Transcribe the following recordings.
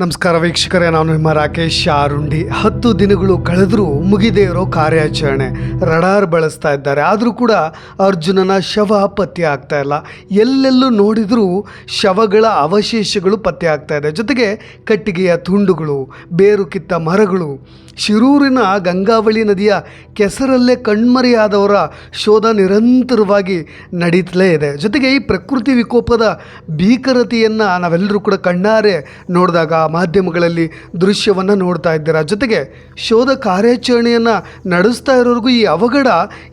ನಮಸ್ಕಾರ ವೀಕ್ಷಕರೇ, ನಾನು ನಿಮ್ಮ ರಾಕೇಶ್ ಆರುಂಡಿ. ಹತ್ತು ದಿನಗಳು ಕಳೆದರೂ ಮುಗಿದೇ ಇರೋ ಕಾರ್ಯಾಚರಣೆ. ರಡಾರ್ ಬಳಸ್ತಾ ಇದ್ದಾರೆ. ಆದರೂ ಕೂಡ ಅರ್ಜುನನ ಶವ ಪತ್ತೆ ಆಗ್ತಾ ಇಲ್ಲ. ಎಲ್ಲೆಲ್ಲೂ ನೋಡಿದರೂ ಶವಗಳ ಅವಶೇಷಗಳು ಪತ್ತೆ ಆಗ್ತಾ ಇದೆ. ಜೊತೆಗೆ ಕಟ್ಟಿಗೆಯ ತುಂಡುಗಳು ಬೇರು ಕಿತ್ತ ಮರಗಳು, ಶಿರೂರಿನ ಗಂಗಾವಳಿ ನದಿಯ ಕೆಸರಲ್ಲೇ ಕಣ್ಮರೆಯಾದವರ ಶೋಧ ನಿರಂತರವಾಗಿ ನಡೀತಲೇ ಇದೆ. ಜೊತೆಗೆ ಈ ಪ್ರಕೃತಿ ವಿಕೋಪದ ಭೀಕರತೆಯನ್ನು ನಾವೆಲ್ಲರೂ ಕೂಡ ಕಣ್ಣಾರೆ ನೋಡಿದಾಗ ಮಾಧ್ಯಮಗಳಲ್ಲಿ ದೃಶ್ಯವನ್ನು ನೋಡ್ತಾ ಇದ್ದೀರಾ? ಜೊತೆಗೆ ಶೋಧ ಕಾರ್ಯಾಚರಣೆಯನ್ನು ನಡೆಸ್ತಾ ಇರೋರಿಗೂ ಈ ಅವಘಡ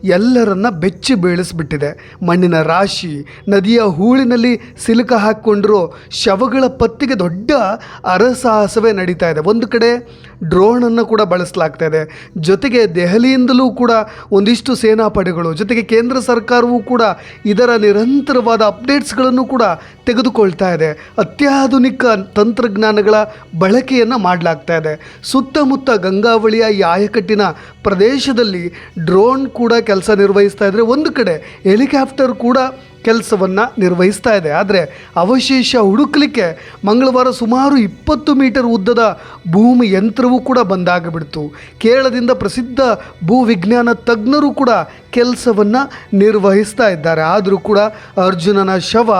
ಎಲ್ಲರನ್ನ ಬೆಚ್ಚಿ ಬೀಳಿಸ್ಬಿಟ್ಟಿದೆ. ಮಣ್ಣಿನ ರಾಶಿ, ನದಿಯ ಹೂಳಿನಲ್ಲಿ ಸಿಲುಕ ಹಾಕ್ಕೊಂಡಿರೋ ಶವಗಳ ಪತ್ತೆಗೆ ದೊಡ್ಡ ಅರಸಾಹಸವೇ ನಡೀತಾ ಇದೆ. ಒಂದು ಕಡೆ ಡ್ರೋಣನ್ನು ಕೂಡ ಬಳಸಲಾಗ್ತಾ ಇದೆ. ಜೊತೆಗೆ ದೆಹಲಿಯಿಂದಲೂ ಕೂಡ ಒಂದಿಷ್ಟು ಸೇನಾಪಡೆಗಳು, ಜೊತೆಗೆ ಕೇಂದ್ರ ಸರ್ಕಾರವೂ ಕೂಡ ಇದರ ನಿರಂತರವಾದ ಅಪ್ಡೇಟ್ಸ್ಗಳನ್ನು ಕೂಡ ತೆಗೆದುಕೊಳ್ತಾ ಇದೆ. ಅತ್ಯಾಧುನಿಕ ತಂತ್ರಜ್ಞಾನಗಳ ಬಳಕೆಯನ್ನು ಮಾಡಲಾಗ್ತಾ ಇದೆ. ಸುತ್ತಮುತ್ತ ಗಂಗಾವಳಿಯ ಆಯಕಟ್ಟಿನ ಪ್ರದೇಶದಲ್ಲಿ ಡ್ರೋನ್ ಕೂಡ ಕೆಲಸ ನಿರ್ವಹಿಸ್ತಾ ಇದ್ದರೆ ಒಂದು ಕಡೆ ಹೆಲಿಕಾಪ್ಟರ್ ಕೂಡ ಕೆಲಸವನ್ನು ನಿರ್ವಹಿಸ್ತಾ ಇದೆ. ಆದರೆ ಅವಶೇಷ ಹುಡುಕಲಿಕ್ಕೆ ಮಂಗಳವಾರ ಸುಮಾರು ಇಪ್ಪತ್ತು ಮೀಟರ್ ಉದ್ದದ ಭೂಮಿ ಯಂತ್ರವೂ ಕೂಡ ಬಂದಾಗಿಬಿಡ್ತು. ಕೇರಳದಿಂದ ಪ್ರಸಿದ್ಧ ಭೂವಿಜ್ಞಾನ ತಜ್ಞರು ಕೂಡ ಕೆಲಸವನ್ನು ನಿರ್ವಹಿಸ್ತಾ ಇದ್ದಾರೆ. ಆದರೂ ಕೂಡ ಅರ್ಜುನನ ಶವ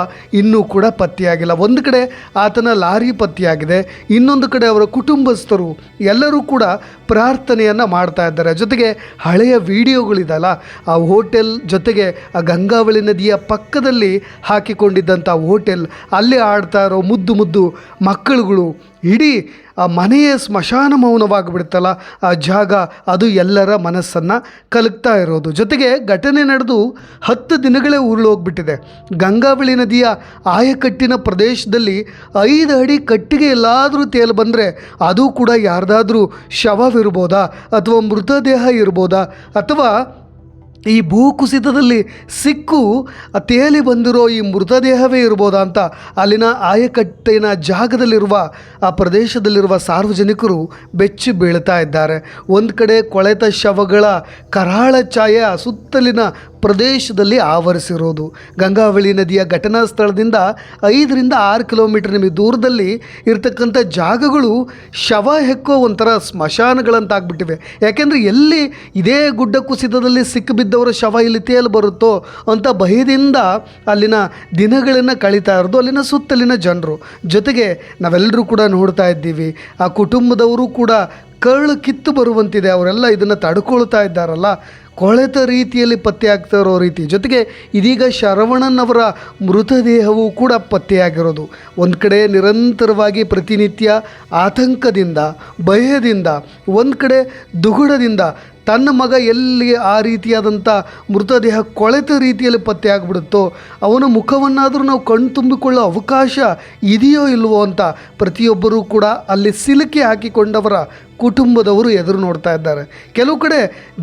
ಇನ್ನೂ ಕೂಡ ಪತ್ತೆಯಾಗಿಲ್ಲ. ಒಂದು ಕಡೆ ಆತನ ಲಾರಿ ಪತ್ತೆಯಾಗಿದೆ. ಇನ್ನೊಂದು ಕಡೆ ಅವರ ಕುಟುಂಬಸ್ಥರು ಎಲ್ಲರೂ ಕೂಡ ಪ್ರಾರ್ಥನೆಯನ್ನು ಮಾಡ್ತಾ ಇದ್ದಾರೆ. ಜೊತೆಗೆ ಹಳೆಯ ವಿಡಿಯೋಗಳಿದಲ್ಲ, ಆ ಹೋಟೆಲ್ ಜೊತೆಗೆ ಆ ಗಂಗಾವಳಿ ನದಿಯ ಪಕ್ಕದಲ್ಲಿ ಹಾಕಿಕೊಂಡಿದ್ದಂಥ ಹೋಟೆಲ್, ಅಲ್ಲಿ ಆಡ್ತಾ ಇರೋ ಮುದ್ದು ಮುದ್ದು ಮಕ್ಕಳುಗಳು ಇಡೀ ಆ ಮನೆಯ ಸ್ಮಶಾನ ಮೌನವಾಗಿಬಿಡುತ್ತಲ್ಲ ಆ ಜಾಗ ಅದು ಎಲ್ಲರ ಮನಸ್ಸನ್ನು ಕಲಕ್ತಾ ಇರೋದು. ಜೊತೆಗೆ ಘಟನೆ ನಡೆದು ಹತ್ತು ದಿನಗಳೇ ಉರುಳೋಗ್ಬಿಟ್ಟಿದೆ. ಗಂಗಾವಳಿ ನದಿಯ ಆಯಕಟ್ಟಿನ ಪ್ರದೇಶದಲ್ಲಿ ಐದು ಅಡಿ ಕಟ್ಟಿಗೆ ಎಲ್ಲಾದರೂ ತೇಲು ಬಂದರೆ ಅದು ಕೂಡ ಯಾರ್ದಾದ್ರೂ ಶವವಿರ್ಬೋದಾ ಅಥವಾ ಮೃತದೇಹ ಇರ್ಬೋದಾ ಅಥವಾ ಈ ಭೂಕುಸಿತದಲ್ಲಿ ಸಿಕ್ಕು, ತೇಲಿ ಬಂದಿರೋ ಈ ಮೃತದೇಹವೇ ಇರ್ಬೋದಾ ಅಂತ ಅಲ್ಲಿನ ಆಯಕಟ್ಟಿನ ಜಾಗದಲ್ಲಿರುವ, ಆ ಪ್ರದೇಶದಲ್ಲಿರುವ ಸಾರ್ವಜನಿಕರು ಬೆಚ್ಚಿ ಬೀಳ್ತಾ ಇದ್ದಾರೆ. ಒಂದು ಕಡೆ ಕೊಳೆತ ಶವಗಳ ಕರಾಳ ಛಾಯೆ ಸುತ್ತಲಿನ ಪ್ರದೇಶದಲ್ಲಿ ಆವರಿಸಿರೋದು. ಗಂಗಾವಳಿ ನದಿಯ ಘಟನಾ ಸ್ಥಳದಿಂದ ಐದರಿಂದ ಆರು ಕಿಲೋಮೀಟರ್ ನಿಮಗೆ ದೂರದಲ್ಲಿ ಇರತಕ್ಕಂಥ ಜಾಗಗಳು ಶವ ಹೆಕ್ಕೋ ಒಂಥರ ಸ್ಮಶಾನಗಳಂತಾಗ್ಬಿಟ್ಟಿವೆ. ಯಾಕೆಂದರೆ ಎಲ್ಲಿ ಇದೇ ಗುಡ್ಡ ಕುಸಿತದಲ್ಲಿ ಸಿಕ್ಕಿಬಿದ್ದವರ ಶವ ಇಲ್ಲಿ ತೇಲು ಬರುತ್ತೋ ಅಂತ ಭಯದಿಂದ ಅಲ್ಲಿನ ದಿನಗಳನ್ನು ಕಳೀತಾ ಇರೋದು, ಅಲ್ಲಿನ ಸುತ್ತಲಿನ ಜನರು. ಜೊತೆಗೆ ನಾವೆಲ್ಲರೂ ಕೂಡ ನೋಡ್ತಾ ಇದ್ದೀವಿ. ಆ ಕುಟುಂಬದವರು ಕೂಡ ಕರಳು ಕಿತ್ತು ಬರುವಂತಿದೆ, ಅವರೆಲ್ಲ ಇದನ್ನು ತಡ್ಕೊಳ್ತಾ ಇದ್ದಾರಲ್ಲ, ಕೊಳೆತ ರೀತಿಯಲ್ಲಿ ಪತ್ತೆ ಆಗ್ತಾ ಇರೋ ರೀತಿ. ಜೊತೆಗೆ ಇದೀಗ ಶರವಣನ್ ಅವರ ಮೃತದೇಹವು ಕೂಡ ಪತ್ತೆಯಾಗಿರೋದು. ಒಂದು ಕಡೆ ನಿರಂತರವಾಗಿ ಪ್ರತಿನಿತ್ಯ ಆತಂಕದಿಂದ, ಭಯದಿಂದ, ಒಂದು ಕಡೆ ದುಗುಡದಿಂದ ತನ್ನ ಮಗ ಎಲ್ಲಿ ಆ ರೀತಿಯಾದಂಥ ಮೃತದೇಹ ಕೊಳೆತ ರೀತಿಯಲ್ಲಿ ಪತ್ತೆ ಆಗಿಬಿಡುತ್ತೋ, ಅವನ ಮುಖವನ್ನಾದರೂ ನಾವು ಕಣ್ಣು ತುಂಬಿಕೊಳ್ಳೋ ಅವಕಾಶ ಇದೆಯೋ ಇಲ್ವೋ ಅಂತ ಪ್ರತಿಯೊಬ್ಬರೂ ಕೂಡ ಅಲ್ಲಿ ಸಿಲುಕಿ ಹಾಕಿಕೊಂಡವರ ಕುಟುಂಬದವರು ಎದುರು ನೋಡ್ತಾ ಇದ್ದಾರೆ. ಕೆಲವು ಕಡೆ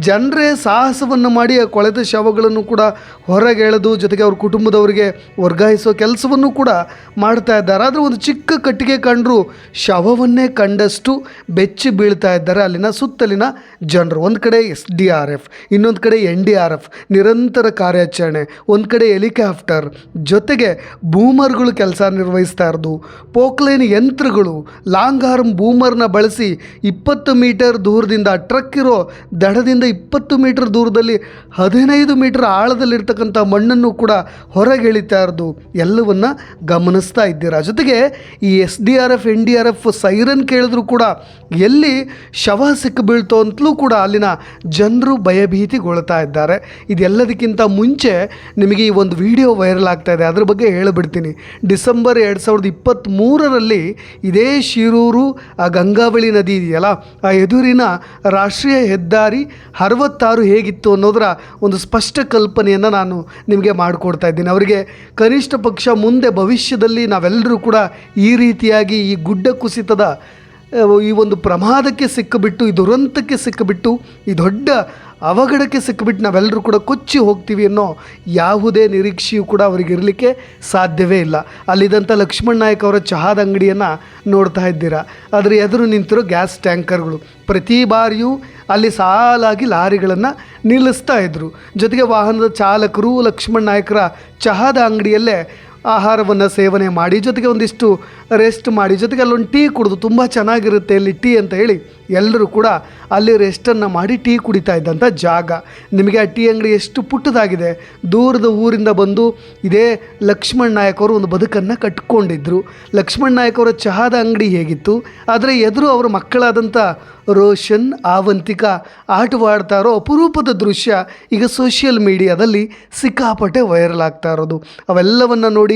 ಜನರೇ ಸಾಹಸವನ್ನು ಮಾಡಿ ಆ ಕೊಳೆತ ಶವಗಳನ್ನು ಕೂಡ ಹೊರಗೆ ಎಳೆದು ಜೊತೆಗೆ ಅವ್ರ ಕುಟುಂಬದವರಿಗೆ ವರ್ಗಾಯಿಸೋ ಕೆಲಸವನ್ನು ಕೂಡ ಮಾಡ್ತಾ ಇದ್ದಾರೆ. ಆದರೆ ಒಂದು ಚಿಕ್ಕ ಕಟ್ಟಿಗೆ ಕಂಡರೂ ಶವವನ್ನೇ ಕಂಡಷ್ಟು ಬೆಚ್ಚಿ ಬೀಳ್ತಾ ಇದ್ದಾರೆ ಅಲ್ಲಿನ ಸುತ್ತಲಿನ ಜನರು. ಒಂದು ಕಡೆ ಎಸ್ ಡಿ ಆರ್ ಎಫ್, ಇನ್ನೊಂದು ಕಡೆ ಎನ್ ಡಿ ಆರ್ ಎಫ್, ನಿರಂತರ ಕಾರ್ಯಾಚರಣೆ, ಒಂದು ಕಡೆ ಹೆಲಿಕಾಪ್ಟರ್, ಜೊತೆಗೆ ಬೂಮರ್ಗಳು ಕೆಲಸ ನಿರ್ವಹಿಸ್ತಾ ಇರೋದು. ಪೋಕ್ಲೈನ್ ಯಂತ್ರಗಳು, ಲಾಂಗ್ ಆರ್ಮ್ ಬೂಮರ್ನ ಬಳಸಿ ಇಪ್ಪತ್ತು ಮೀಟರ್ ದೂರದಿಂದ ಟ್ರಕ್ ಇರೋ ದಡದಿಂದ ಇಪ್ಪತ್ತು ಮೀಟರ್ ದೂರದಲ್ಲಿ ಹದಿನೈದು ಮೀಟರ್ ಆಳದಲ್ಲಿರ್ತಕ್ಕಂಥ ಮಣ್ಣನ್ನು ಕೂಡ ಹೊರಗೆ ಎಳಿತಾ ಇರೋದು ಎಲ್ಲವನ್ನ ಗಮನಿಸ್ತಾ ಇದ್ದೀರಾ? ಜೊತೆಗೆ ಈ S D R F, N D R F siren ಕೇಳಿದ್ರು ಕೂಡ ಎಲ್ಲಿ ಶವ ಸಿಕ್ಕಬೀಳ್ತೋ ಅಂತಲೂ ಕೂಡ ಅಲ್ಲಿನ ಜನರು ಭಯಭೀತಿಗೊಳ್ತಾ ಇದ್ದಾರೆ. ಇದೆಲ್ಲದಕ್ಕಿಂತ ಮುಂಚೆ ನಿಮಗೆ ಈ ಒಂದು ವಿಡಿಯೋ ವೈರಲ್ ಆಗ್ತಾ ಇದೆ. ಅದ್ರ ಬಗ್ಗೆ ಹೇಳಿಬಿಡ್ತೀನಿ. ಡಿಸೆಂಬರ್ ಎರಡು ಸಾವಿರದ ಇಪ್ಪತ್ತ್ಮೂರರಲ್ಲಿ ಇದೇ ಶಿರೂರು, ಆ ಗಂಗಾವಳಿ ನದಿ ಇದೆಯಲ್ಲ ಆ ಎದುರಿನ ರಾಷ್ಟ್ರೀಯ ಹೆದ್ದಾರಿ ಅರವತ್ತಾರು ಹೇಗಿತ್ತು ಅನ್ನೋದರ ಒಂದು ಸ್ಪಷ್ಟ ಕಲ್ಪನೆಯನ್ನು ನಾನು ನಿಮಗೆ ಮಾಡಿಕೊಡ್ತಾ ಇದ್ದೀನಿ. ಅವರಿಗೆ ಕನಿಷ್ಠ ಪಕ್ಷ ಮುಂದೆ ಭವಿಷ್ಯದಲ್ಲಿ ನಾವೆಲ್ಲರೂ ಕೂಡ ಈ ರೀತಿಯಾಗಿ ಈ ಗುಡ್ಡ ಕುಸಿತದ ಈ ಒಂದು ಪ್ರಮಾದಕ್ಕೆ ಸಿಕ್ಕಿಬಿಟ್ಟು, ಈ ದುರಂತಕ್ಕೆ ಸಿಕ್ಕಿಬಿಟ್ಟು, ಈ ದೊಡ್ಡ ಅವಘಡಕ್ಕೆ ಸಿಕ್ಕಿಬಿಟ್ಟು ನಾವೆಲ್ಲರೂ ಕೂಡ ಕೊಚ್ಚಿ ಹೋಗ್ತೀವಿ ಅನ್ನೋ ಯಾವುದೇ ನಿರೀಕ್ಷೆಯು ಕೂಡ ಅವರಿಗೆ ಇರಲಿಕ್ಕೆ ಸಾಧ್ಯವೇ ಇಲ್ಲ. ಅಲ್ಲಿದ್ದಂಥ ಲಕ್ಷ್ಮಣ್ ನಾಯಕ್ ಅವರ ಚಹಾದ ಅಂಗಡಿಯನ್ನು ನೋಡ್ತಾ ಇದ್ದೀರಾ. ಅದರ ಎದುರು ನಿಂತಿರೋ ಗ್ಯಾಸ್ ಟ್ಯಾಂಕರ್ಗಳು. ಪ್ರತಿ ಬಾರಿಯೂ ಅಲ್ಲಿ ಸಾಲಾಗಿ ಲಾರಿಗಳನ್ನು ನಿಲ್ಲಿಸ್ತಾ ಇದ್ದರು ಜೊತೆಗೆ ವಾಹನದ ಚಾಲಕರು ಲಕ್ಷ್ಮಣ್ ನಾಯಕರ ಚಹಾದ ಅಂಗಡಿಯಲ್ಲೇ ಆಹಾರವನ್ನು ಸೇವನೆ ಮಾಡಿ, ಜೊತೆಗೆ ಒಂದಿಷ್ಟು ರೆಸ್ಟ್ ಮಾಡಿ, ಜೊತೆಗೆ ಅಲ್ಲೊಂದು ಟೀ ಕುಡಿದು ತುಂಬ ಚೆನ್ನಾಗಿರುತ್ತೆ ಅಲ್ಲಿ ಟೀ ಅಂತ ಹೇಳಿ ಎಲ್ಲರೂ ಕೂಡ ಅಲ್ಲಿ ರೆಸ್ಟನ್ನು ಮಾಡಿ ಟೀ ಕುಡಿತಾ ಇದ್ದಂಥ ಜಾಗ. ನಿಮಗೆ ಆ ಟೀ ಅಂಗಡಿ ಎಷ್ಟು ಪುಟ್ಟದಾಗಿದೆ. ದೂರದ ಊರಿಂದ ಬಂದು ಇದೇ ಲಕ್ಷ್ಮಣ್ ನಾಯಕ್ ಅವರು ಒಂದು ಬದುಕನ್ನು ಕಟ್ಕೊಂಡಿದ್ದರು ಲಕ್ಷ್ಮಣ್ ನಾಯಕ್ ಅವರ ಚಹಾದ ಅಂಗಡಿ ಹೇಗಿತ್ತು? ಆದರೆ ಎದುರು ಅವರ ಮಕ್ಕಳಾದಂಥ ರೋಷನ್, ಆವಂತಿಕ ಆಟವಾಡ್ತಾ ಇರೋ ಅಪರೂಪದ ದೃಶ್ಯ ಈಗ ಸೋಷಿಯಲ್ ಮೀಡಿಯಾದಲ್ಲಿ ಸಿಕ್ಕಾಪಟ್ಟೆ ವೈರಲ್ ಆಗ್ತಾ ಇರೋದು. ಅವೆಲ್ಲವನ್ನು ನೋಡಿ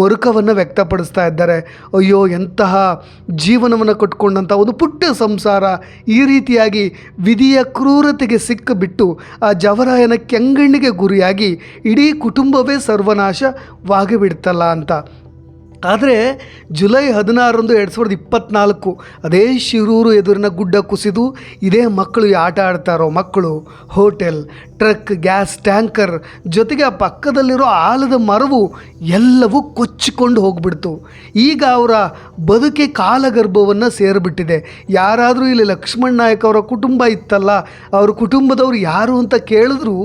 ಮರುಕವನ್ನು ವ್ಯಕ್ತಪಡಿಸ್ತಾ ಇದ್ದಾರೆ. ಅಯ್ಯೋ, ಎಂತಹ ಜೀವನವನ್ನು ಕಟ್ಕೊಂಡಂಥ ಒಂದು ಪುಟ್ಟ ಸಂಸಾರ ಈ ರೀತಿಯಾಗಿ ವಿಧಿಯ ಕ್ರೂರತೆಗೆ ಸಿಕ್ಕಿಬಿಟ್ಟು ಆ ಜವರಾಯನ ಕೆಂಗಣ್ಣಿಗೆ ಗುರಿಯಾಗಿ ಇಡೀ ಕುಟುಂಬವೇ ಸರ್ವನಾಶವಾಗಿಬಿಡ್ತಲ್ಲ ಅಂತ. ಆದರೆ ಜುಲೈ ಹದಿನಾರರಂದು ಎರಡು ಸಾವಿರದ ಇಪ್ಪತ್ತ್ನಾಲ್ಕು ಅದೇ ಶಿರೂರು ಎದುರಿನ ಗುಡ್ಡ ಕುಸಿದು ಇದೇ ಮಕ್ಕಳು ಆಟ ಆಡ್ತಾರೋ ಮಕ್ಕಳು, ಹೋಟೆಲ್ ಟ್ರಕ್, ಗ್ಯಾಸ್ ಟ್ಯಾಂಕರ್ ಜೊತೆಗೆ ಆ ಪಕ್ಕದಲ್ಲಿರೋ ಆಲದ ಮರವು ಎಲ್ಲವೂ ಕೊಚ್ಚಿಕೊಂಡು ಹೋಗ್ಬಿಡ್ತು. ಈಗ ಅವರ ಬದುಕೆ ಕಾಲಗರ್ಭವನ್ನು ಸೇರಿಬಿಟ್ಟಿದೆ. ಯಾರಾದರೂ ಇಲ್ಲಿ ಲಕ್ಷ್ಮಣ್ ನಾಯಕ್ ಅವರ ಕುಟುಂಬ ಇತ್ತಲ್ಲ, ಅವ್ರ ಕುಟುಂಬದವರು ಯಾರು ಅಂತ ಕೇಳಿದ್ರು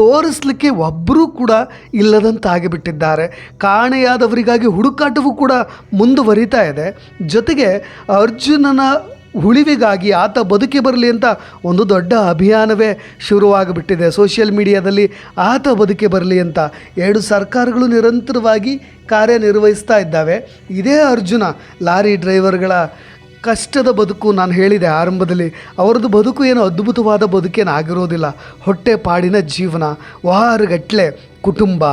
ತೋರಿಸ್ಲಿಕ್ಕೆ ಒಬ್ಬರೂ ಕೂಡ ಇಲ್ಲದಂತಾಗಿಬಿಟ್ಟಿದ್ದಾರೆ. ಕಾಣೆಯಾದವರಿಗಾಗಿ ಹುಡುಕಾಟವೂ ಕೂಡ ಮುಂದುವರಿತಾ ಇದೆ. ಜೊತೆಗೆ ಅರ್ಜುನನ ಉಳಿವಿಗಾಗಿ ಆತ ಬದುಕಿ ಬರಲಿ ಅಂತ ಒಂದು ದೊಡ್ಡ ಅಭಿಯಾನವೇ ಶುರುವಾಗಿಬಿಟ್ಟಿದೆ. ಸೋಷಿಯಲ್ ಮೀಡಿಯಾದಲ್ಲಿ ಆತ ಬದುಕಿ ಬರಲಿ ಅಂತ ಎರಡು ಸರ್ಕಾರಗಳು ನಿರಂತರವಾಗಿ ಕಾರ್ಯನಿರ್ವಹಿಸ್ತಾ ಇದ್ದಾವೆ. ಇದೇ ಅರ್ಜುನ, ಲಾರಿ ಡ್ರೈವರ್ಗಳ ಕಷ್ಟದ ಬದುಕು ನಾನು ಹೇಳಿದೆ ಆರಂಭದಲ್ಲಿ. ಅವರದ್ದು ಬದುಕು ಏನು ಅದ್ಭುತವಾದ ಬದುಕೇನು ಆಗಿರೋದಿಲ್ಲ ಹೊಟ್ಟೆ ಪಾಡಿನ ಜೀವನ ವಾರಗಟ್ಟಲೆ ಕುಟುಂಬ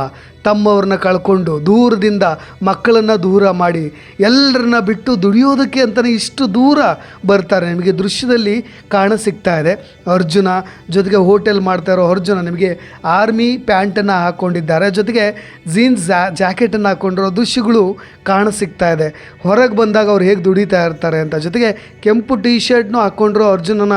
ತಮ್ಮವ್ರನ್ನ ಕಳ್ಕೊಂಡು ದೂರದಿಂದ ಮಕ್ಕಳನ್ನು ದೂರ ಮಾಡಿ ಎಲ್ಲರನ್ನ ಬಿಟ್ಟು ದುಡಿಯೋದಕ್ಕೆ ಅಂತಲೇ ಇಷ್ಟು ದೂರ ಬರ್ತಾರೆ. ನಿಮಗೆ ದೃಶ್ಯದಲ್ಲಿ ಕಾಣ ಸಿಗ್ತಾ ಇದೆ. ಅರ್ಜುನ ಜೊತೆಗೆ ಹೋಟೆಲ್ ಮಾಡ್ತಾ ಇರೋ ಅರ್ಜುನ ನಿಮಗೆ ಆರ್ಮಿ ಪ್ಯಾಂಟನ್ನು ಹಾಕ್ಕೊಂಡಿದ್ದಾರೆ ಜೊತೆಗೆ ಜೀನ್ಸ್, ಜಾ, ಜಾಕೆಟನ್ನು ಹಾಕ್ಕೊಂಡಿರೋ ದೃಶ್ಯಗಳು ಕಾಣ ಸಿಗ್ತಾ ಇದೆ. ಹೊರಗೆ ಬಂದಾಗ ಅವ್ರು ಹೇಗೆ ದುಡಿತಾ ಇರ್ತಾರೆ ಅಂತ. ಜೊತೆಗೆ ಕೆಂಪು ಟೀ ಶರ್ಟ್ನು ಹಾಕ್ಕೊಂಡಿರೋ ಅರ್ಜುನನ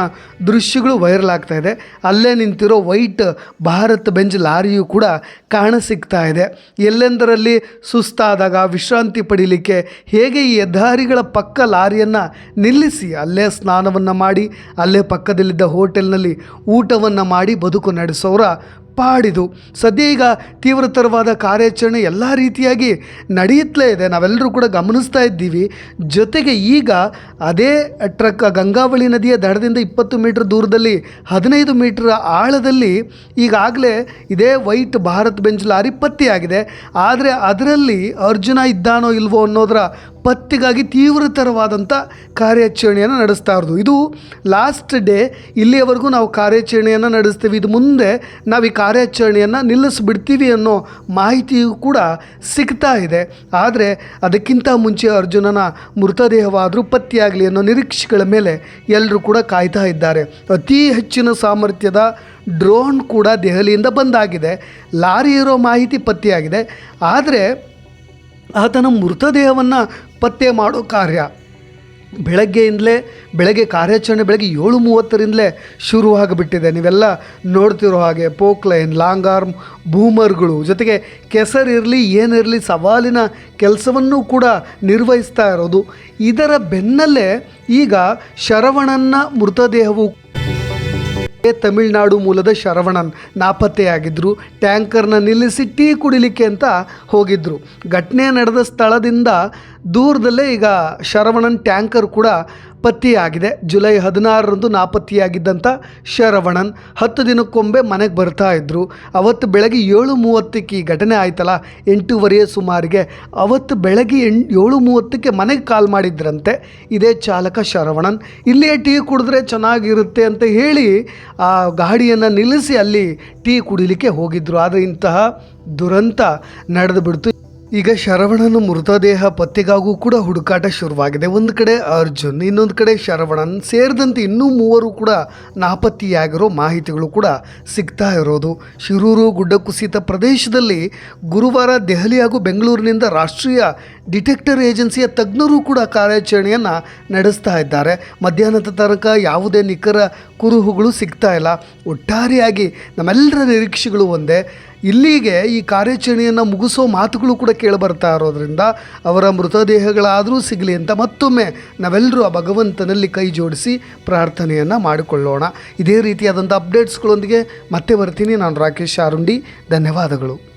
ದೃಶ್ಯಗಳು ವೈರಲ್ ಆಗ್ತಾ ಇದೆ. ಅಲ್ಲೇ ನಿಂತಿರೋ ವೈಟ್ ಭಾರತ್ ಬೆಂಜ್ ಲಾರಿಯು ಕೂಡ ಕಾಣ ಸಿಗ್ತಾ ಇದೆ. ಎಲ್ಲೆಂದರಲ್ಲಿ ಸುಸ್ತಾದಾಗ ವಿಶ್ರಾಂತಿ ಪಡೀಲಿಕ್ಕೆ ಹೇಗೆ ಈ ಹೆದ್ದಾರಿಗಳ ಪಕ್ಕ ಲಾರಿಯನ್ನು ನಿಲ್ಲಿಸಿ ಅಲ್ಲೇ ಸ್ನಾನವನ್ನು ಮಾಡಿ, ಅಲ್ಲೇ ಪಕ್ಕದಲ್ಲಿದ್ದ ಹೋಟೆಲ್ನಲ್ಲಿ ಊಟವನ್ನು ಮಾಡಿ ಬದುಕು ನಡೆಸೋರ ಪಾಡಿದು ಸದ್ಯ ಈಗ ತೀವ್ರತರವಾದ ಕಾರ್ಯಾಚರಣೆ ಎಲ್ಲ ರೀತಿಯಾಗಿ ನಡೆಯುತ್ತಲೇ ಇದೆ. ನಾವೆಲ್ಲರೂ ಕೂಡ ಗಮನಿಸ್ತಾ ಇದ್ದೀವಿ. ಜೊತೆಗೆ ಈಗ ಅದೇ ಟ್ರಕ್ ಗಂಗಾವಳಿ ನದಿಯ ದಡದಿಂದ ಇಪ್ಪತ್ತು ಮೀಟರ್ ದೂರದಲ್ಲಿ ಹದಿನೈದು ಮೀಟರ್ ಆಳದಲ್ಲಿ ಈಗಾಗಲೇ ಇದೇ ವೈಟ್ ಭಾರತ್ ಬೆಂಚ್ ಲಾರಿ ಪತ್ತೆಯಾಗಿದೆ. ಆದರೆ ಅದರಲ್ಲಿ ಅರ್ಜುನ ಇದ್ದಾನೋ ಇಲ್ವೋ ಅನ್ನೋದರ ಪತ್ತೆಗಾಗಿ ತೀವ್ರತರವಾದಂಥ ಕಾರ್ಯಾಚರಣೆಯನ್ನು ನಡೆಸ್ತಾ ಇರೋದು. ಇದು ಲಾಸ್ಟ್ ಡೇ ಇಲ್ಲಿಯವರೆಗೂ ನಾವು ಕಾರ್ಯಾಚರಣೆಯನ್ನು ನಡೆಸ್ತೀವಿ. ಇದು ಮುಂದೆ ನಾವು ಈ ಕಾರ್ಯಾಚರಣೆಯನ್ನು ನಿಲ್ಲಿಸ್ಬಿಡ್ತೀವಿ ಅನ್ನೋ ಮಾಹಿತಿಯೂ ಕೂಡ ಸಿಗ್ತಾ ಇದೆ. ಆದರೆ ಅದಕ್ಕಿಂತ ಮುಂಚೆ ಅರ್ಜುನನ ಮೃತದೇಹವಾದರೂ ಪತ್ತೆಯಾಗಲಿ ಅನ್ನೋ ನಿರೀಕ್ಷೆಗಳ ಮೇಲೆ ಎಲ್ಲರೂ ಕೂಡ ಕಾಯ್ತಾ ಇದ್ದಾರೆ. ಅತಿ ಹೆಚ್ಚಿನ ಸಾಮರ್ಥ್ಯದ ಡ್ರೋನ್ ಕೂಡ ದೆಹಲಿಯಿಂದ ಬಂದಾಗಿದೆ. ಲಾರಿ ಇರೋ ಮಾಹಿತಿ ಪತ್ತೆಯಾಗಿದೆ. ಆದರೆ ಆತನ ಮೃತದೇಹವನ್ನು ಪತ್ತೆ ಮಾಡೋ ಕಾರ್ಯ. ಬೆಳಗ್ಗೆಯಿಂದಲೇ, ಬೆಳಗ್ಗೆ ಕಾರ್ಯಾಚರಣೆ ಬೆಳಗ್ಗೆ ಏಳು ಮೂವತ್ತರಿಂದಲೇ ಶುರುವಾಗಿಬಿಟ್ಟಿದೆ. ನೀವೆಲ್ಲ ನೋಡ್ತಿರೋ ಹಾಗೆ ಪೋಕ್ಲೈನ್ ಲಾಂಗ್ ಆರ್ಮ್, ಬೂಮರ್ಗಳು ಜೊತೆಗೆ ಕೆಸರಿರಲಿ ಏನಿರಲಿ ಸವಾಲಿನ ಕೆಲಸವನ್ನು ಕೂಡ ನಿರ್ವಹಿಸ್ತಾ ಇರೋದು. ಇದರ ಬೆನ್ನಲ್ಲೇ ಈಗ ಶರವಣನ ಮೃತದೇಹವು ತಮಿಳುನಾಡು ಮೂಲದ ಶರವಣನ್ ನಾಪತ್ತೆಯಾಗಿದ್ದರು ಟ್ಯಾಂಕರ್ನ ನಿಲ್ಲಿಸಿ ಟೀ ಕುಡಿಲಿಕ್ಕೆ ಅಂತ ಹೋಗಿದ್ದರು ಘಟನೆ ನಡೆದ ಸ್ಥಳದಿಂದ ದೂರದಲ್ಲೇ ಈಗ ಶರವಣನ್ ಟ್ಯಾಂಕರ್ ಕೂಡ ಪತ್ತೆಯಾಗಿದೆ ಜುಲೈ ಹದಿನಾರರಂದು ನಾಪತ್ತೆಯಾಗಿದ್ದಂಥ ಶರವಣನ್ ಹತ್ತು ದಿನಕ್ಕೊಮ್ಮೆ ಮನೆಗೆ ಬರ್ತಾ ಇದ್ದರು ಅವತ್ತು ಬೆಳಗ್ಗೆ ಏಳು ಮೂವತ್ತಕ್ಕೆ ಈ ಘಟನೆ ಆಯ್ತಲ್ಲ? ಎಂಟೂವರೆಯ ಸುಮಾರಿಗೆ ಅವತ್ತು ಬೆಳಗ್ಗೆ ಎಣ್ ಏಳು ಮೂವತ್ತಕ್ಕೆ ಮನೆಗೆ ಕಾಲ್ ಮಾಡಿದ್ರಂತೆ. ಇದೇ ಚಾಲಕ ಶರವಣನ್, ಇಲ್ಲೇ ಟೀ ಕುಡಿದ್ರೆ ಚೆನ್ನಾಗಿರುತ್ತೆ ಅಂತ ಹೇಳಿ ಆ ಗಾಡಿಯನ್ನು ನಿಲ್ಲಿಸಿ ಅಲ್ಲಿ ಟೀ ಕುಡಿಲಿಕ್ಕೆ ಹೋಗಿದ್ದರು ಆದರೆ ಇಂತಹ ದುರಂತ ನಡೆದು ಬಿಡ್ತು. ಈಗ ಶರವಣನ ಮೃತದೇಹ ಪತ್ತೆಗಾಗೂ ಕೂಡ ಹುಡುಕಾಟ ಶುರುವಾಗಿದೆ. ಒಂದು ಕಡೆ ಅರ್ಜುನ್, ಇನ್ನೊಂದು ಕಡೆ ಶರವಣನ್ ಸೇರಿದಂತೆ ಇನ್ನೂ ಮೂವರು ಕೂಡ ನಾಪತ್ತೆಯಾಗಿರೋ ಮಾಹಿತಿಗಳು ಕೂಡ ಸಿಗ್ತಾ ಇರೋದು. ಶಿರೂರು ಗುಡ್ಡ ಕುಸಿತ ಪ್ರದೇಶದಲ್ಲಿ ಗುರುವಾರ ದೆಹಲಿ ಹಾಗೂ ಬೆಂಗಳೂರಿನಿಂದ ರಾಷ್ಟ್ರೀಯ ಡಿಟೆಕ್ಟರ್ ಏಜೆನ್ಸಿಯ ತಜ್ಞರು ಕೂಡ ಕಾರ್ಯಾಚರಣೆಯನ್ನು ನಡೆಸ್ತಾ ಇದ್ದಾರೆ. ಮಧ್ಯಾಹ್ನದ ತನಕ ಯಾವುದೇ ನಿಖರ ಕುರುಹುಗಳು ಸಿಗ್ತಾ ಇಲ್ಲ. ಒಟ್ಟಾರೆಯಾಗಿ ನಮ್ಮೆಲ್ಲರ ನಿರೀಕ್ಷೆಗಳು ಒಂದೇ. ಇಲ್ಲಿಗೆ ಈ ಕಾರ್ಯಾಚರಣೆಯನ್ನು ಮುಗಿಸೋ ಮಾತುಗಳು ಕೂಡ ಕೇಳಿಬರ್ತಾ ಇರೋದ್ರಿಂದ ಅವರ ಮೃತದೇಹಗಳಾದರೂ ಸಿಗಲಿ ಅಂತ ಮತ್ತೊಮ್ಮೆ ನಾವೆಲ್ಲರೂ ಆ ಭಗವಂತನಲ್ಲಿ ಕೈ ಜೋಡಿಸಿ ಪ್ರಾರ್ಥನೆಯನ್ನು ಮಾಡಿಕೊಳ್ಳೋಣ. ಇದೇ ರೀತಿಯಾದಂಥ ಅಪ್ಡೇಟ್ಸ್ಗಳೊಂದಿಗೆ ಮತ್ತೆ ಬರ್ತೀನಿ. ನಾನು ರಾಕೇಶ್ ಆರುಂಡಿ ಧನ್ಯವಾದಗಳು.